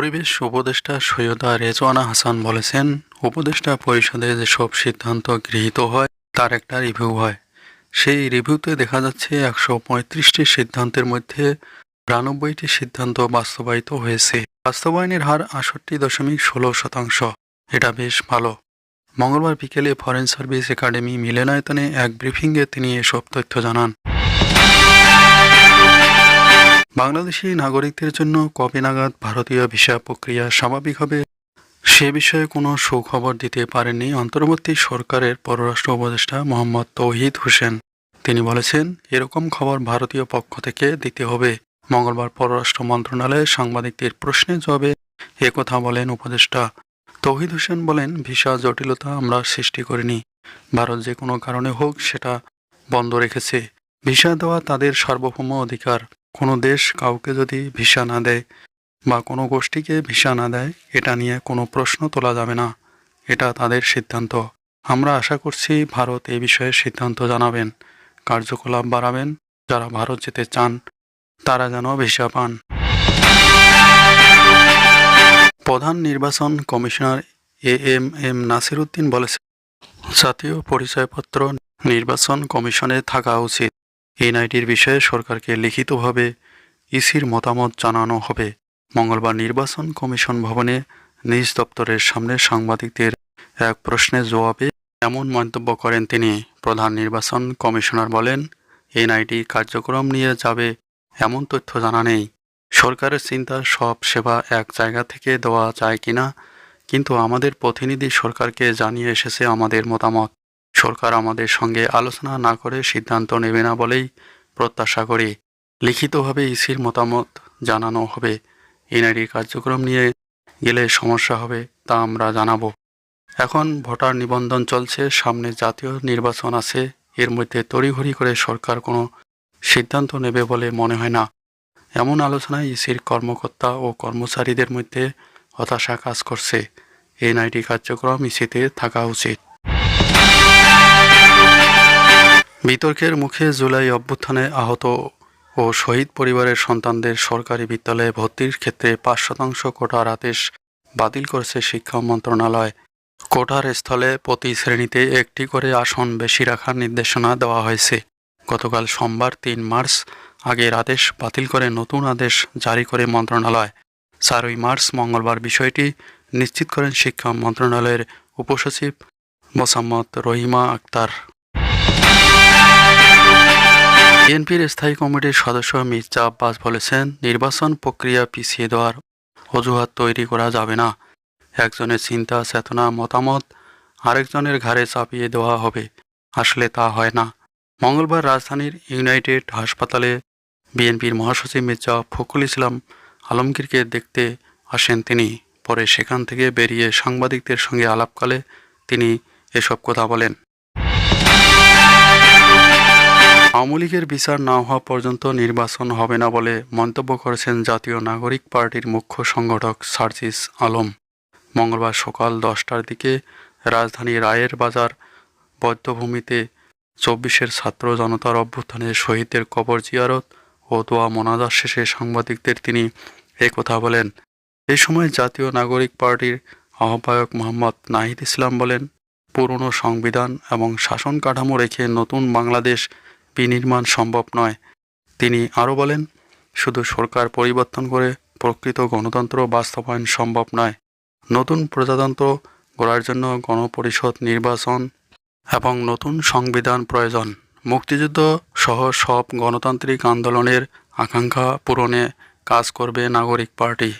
পরিবেশ উপদেষ্টা সৈয়দা রেজওয়ানা হাসান বলেছেন, উপদেষ্টা পরিষদে যেসব সিদ্ধান্ত গৃহীত হয়, তার একটা রিভিউ হয়। সেই রিভিউতে দেখা যাচ্ছে একশো পঁয়ত্রিশটি সিদ্ধান্তের মধ্যে বিরানব্বইটি সিদ্ধান্ত বাস্তবায়িত হয়েছে। বাস্তবায়নের হার আষট্টি দশমিক ষোলো শতাংশ। এটা বেশ ভালো। মঙ্গলবার বিকেলে ফরেন সার্ভিস একাডেমি মিলনায়তনে এক ব্রিফিংয়ে তিনি এসব তথ্য জানান। বাংলাদেশি নাগরিকদের জন্য কবে নাগাদ ভারতীয় ভিসা প্রক্রিয়া স্বাভাবিক হবে, সে বিষয়ে কোনো সুখবর দিতে পারেননি অন্তর্বর্তী সরকারের পররাষ্ট্র উপদেষ্টা মোহাম্মদ তৌহিদ হোসেন। তিনি বলেছেন, এরকম খবর ভারতীয় পক্ষ থেকে দিতে হবে। মঙ্গলবার পররাষ্ট্র মন্ত্রণালয়ে সাংবাদিকদের প্রশ্নের জবাবে একথা বলেন উপদেষ্টা। তৌহিদ হোসেন বলেন, ভিসা জটিলতা আমরা সৃষ্টি করিনি। ভারত যে কোনো কারণে হোক সেটা বন্ধ রেখেছে। ভিসা দেওয়া তাদের সার্বভৌম অধিকার। কোনো দেশ কাউকে যদি ভিসা না দেয় বা কোনো গোষ্ঠীকে ভিসা না দেয়, এটা নিয়ে কোনো প্রশ্ন তোলা যাবে না। এটা তাদের সিদ্ধান্ত। আমরা আশা করছি ভারত এই বিষয়ে সিদ্ধান্ত জানাবেন, কার্যকলাপ বাড়াবেন, যারা ভারত যেতে চান, তারা যেন ভিসা পান। প্রধান নির্বাচন commissioner A M M Nasir Uddin বলেছেন, জাতীয় পরিচয়পত্র নির্বাচন কমিশনে থাকা উচিত। এনআইটির বিষয়ে সরকারকে লিখিতভাবে ইসির মতামত জানানো হবে। মঙ্গলবার নির্বাচন কমিশন ভবনে নিজ দপ্তরের সামনে সাংবাদিকদের এক প্রশ্নের জবাবে এমন মন্তব্য করেন তিনি। প্রধান নির্বাচন কমিশনার বলেন, এনআইটি কার্যক্রম নিয়ে যাবে এমন তথ্য জানা নেই। সরকারের চিন্তা সব সেবা এক জায়গা থেকে দেওয়া যায় কিনা, কিন্তু আমাদের প্রতিনিধি সরকারকে জানিয়ে এসেছে আমাদের মতামত। সরকার আমাদের সঙ্গে আলোচনা না করে সিদ্ধান্ত নেবে না বলেই প্রত্যাশা করি। লিখিতভাবে ইসির মতামত জানানো হবে। এনআইডি কার্যক্রম নিয়ে গেলে সমস্যা হবে তা আমরা জানাব। এখন ভোটার নিবন্ধন চলছে, সামনে জাতীয় নির্বাচন আছে। এর মধ্যে তড়িঘড়ি করে সরকার কোনো সিদ্ধান্ত নেবে বলে মনে হয় না। এমন আলোচনায় ইসির কর্মকর্তা ও কর্মচারীদের মধ্যে হতাশা কাজ করছে। এনআইডি কার্যক্রম ইসিতে থাকা উচিত। বিতর্কের মুখে জুলাই অভ্যুত্থানে আহত ও শহীদ পরিবারের সন্তানদের সরকারি বিদ্যালয়ে ভর্তির ক্ষেত্রে পাঁচ শতাংশ কোটার আদেশ বাতিল করেছে শিক্ষা মন্ত্রণালয়। কোটার স্থলে প্রতি শ্রেণীতে একটি করে আসন বেশি রাখার নির্দেশনা দেওয়া হয়েছে। গতকাল সোমবার তিন মার্চ আগের আদেশ বাতিল করে নতুন আদেশ জারি করে মন্ত্রণালয়। চারই মার্চ মঙ্গলবার বিষয়টি নিশ্চিত করেন শিক্ষা মন্ত্রণালয়ের উপসচিব মোসাম্মদ রহিমা আক্তার। বিএনপির স্থায়ী কমিটির সদস্য মির্জা আব্বাস বলেছেন, নির্বাচন প্রক্রিয়া পিছিয়ে দেওয়ার অজুহাত তৈরি করা যাবে না। একজনের চিন্তা, চেতনা, মতামত আরেকজনের ঘাড়ে চাপিয়ে দেওয়া হবে। আসলে তা হয় না। মঙ্গলবার রাজধানীর ইউনাইটেড হাসপাতালে বিএনপির মহাসচিব মির্জা ফখরুল ইসলাম আলমগীরকে দেখতে আসেন তিনি। পরে সেখান থেকে বেরিয়ে সাংবাদিকদের সঙ্গে আলাপকালে তিনি এসব কথা বলেন। আওয়ামী লীগের বিচার না হওয়া পর্যন্ত নির্বাচন হবে না বলে মন্তব্য করেছেন জাতীয় নাগরিক পার্টির মুখ্য সংগঠক সার্জিস আলম। মঙ্গলবার সকাল দশটার দিকে রাজধানী রায়ের বাজার বদ্ধভূমিতে চব্বিশের ছাত্র জনতার অভ্যুত্থানে শহীদদের কবর জিয়ারত ও দোয়া মোনাজার শেষে সাংবাদিকদের তিনি কথা বলেন। এই সময় জাতীয় নাগরিক পার্টির আহ্বায়ক মোহাম্মদ নাহিদ ইসলাম বলেন, পুরনো সংবিধান এবং শাসন কাঠামো রেখে নতুন বাংলাদেশ বিনির্মাণ সম্ভব নয়। তিনি আরও বলেন, শুধু সরকার পরিবর্তন করে প্রকৃত গণতন্ত্র বাস্তবায়ন সম্ভব নয়। নতুন প্রজাতন্ত্র গড়ার জন্য গণপরিষদ নির্বাচন এবং নতুন সংবিধান প্রয়োজন। মুক্তিযুদ্ধ সহ সব গণতান্ত্রিক আন্দোলনের আকাঙ্ক্ষা পূরণে কাজ করবে নাগরিক পার্টি।